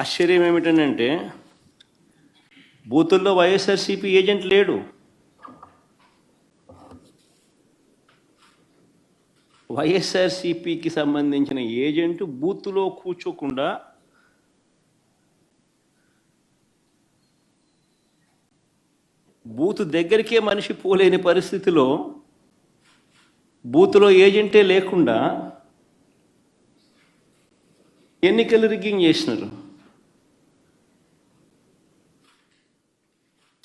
ఆశ్చర్యం ఏమిటంటే బూతుల్లో వైఎస్ఆర్సీపీ ఏజెంట్ లేడు. వైఎస్ఆర్సీపీకి సంబంధించిన ఏజెంట్ బూత్లో కూర్చోకుండా బూత్ దగ్గరికే మనిషి పోలేని పరిస్థితిలో బూత్లో ఏజెంటే లేకుండా ఎన్నికలు రిగ్గింగ్ చేసినారు.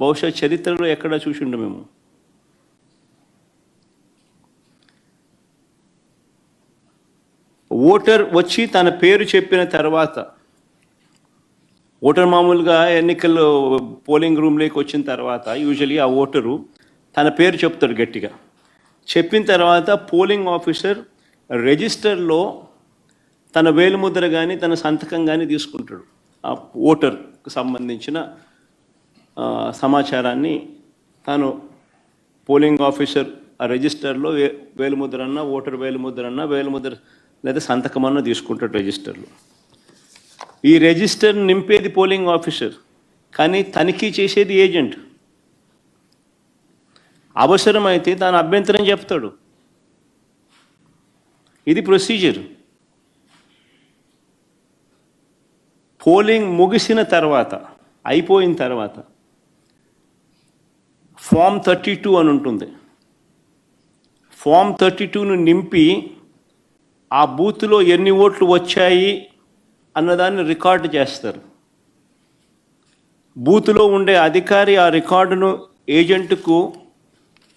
బహుశా చరిత్రలో ఎక్కడ చూసిండు మేము. ఓటర్ వచ్చి తన పేరు చెప్పిన తర్వాత ఓటర్ మామూలుగా ఎన్నికల్లో పోలింగ్ రూమ్లోకి వచ్చిన తర్వాత యూజువలీ ఆ ఓటరు తన పేరు చెప్తాడు గట్టిగా. చెప్పిన తర్వాత పోలింగ్ ఆఫీసర్ రిజిస్టర్లో తన వేలుముద్ర కానీ తన సంతకం కానీ తీసుకుంటాడు. ఆ ఓటర్కు సంబంధించిన సమాచారాన్ని తాను పోలింగ్ ఆఫీసర్ ఆ రిజిస్టర్లో వే వేలుముద్రన్నా ఓటర్ వేలుముద్రన్నా వేలుముద్ర లేదా సంతకం తీసుకుంటాడు రిజిస్టర్లో. ఈ రిజిస్టర్ నింపేది పోలింగ్ ఆఫీసర్ కానీ తనిఖీ చేసేది ఏజెంట్. అవసరమైతే తాను అభ్యంతరం చెప్తాడు. ఇది ప్రొసీజర్. పోలింగ్ ముగిసిన తర్వాత అయిపోయిన తర్వాత ఫామ్ థర్టీ టూ అని ఉంటుంది. ఫామ్ థర్టీ టూను నింపి ఆ బూత్లో ఎన్ని ఓట్లు వచ్చాయి అన్నదాన్ని రికార్డు చేస్తారు. బూత్లో ఉండే అధికారి ఆ రికార్డును ఏజెంట్కు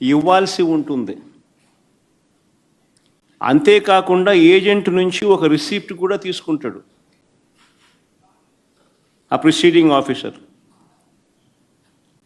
ఇవ్వాల్సి ఉంటుంది. అంతేకాకుండా ఏజెంట్ నుంచి ఒక రిసీప్ట్ కూడా తీసుకుంటాడు. ఆ ప్రిసీడింగ్ ఆఫీసర్.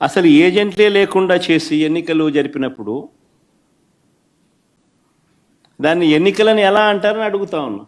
అసలు ఏజెంట్లే లేకుండా చేసి ఎన్నికలు జరిపినప్పుడు దాన్ని ఎన్నికలని ఎలా అంటారని అడుగుతా ఉన్నా.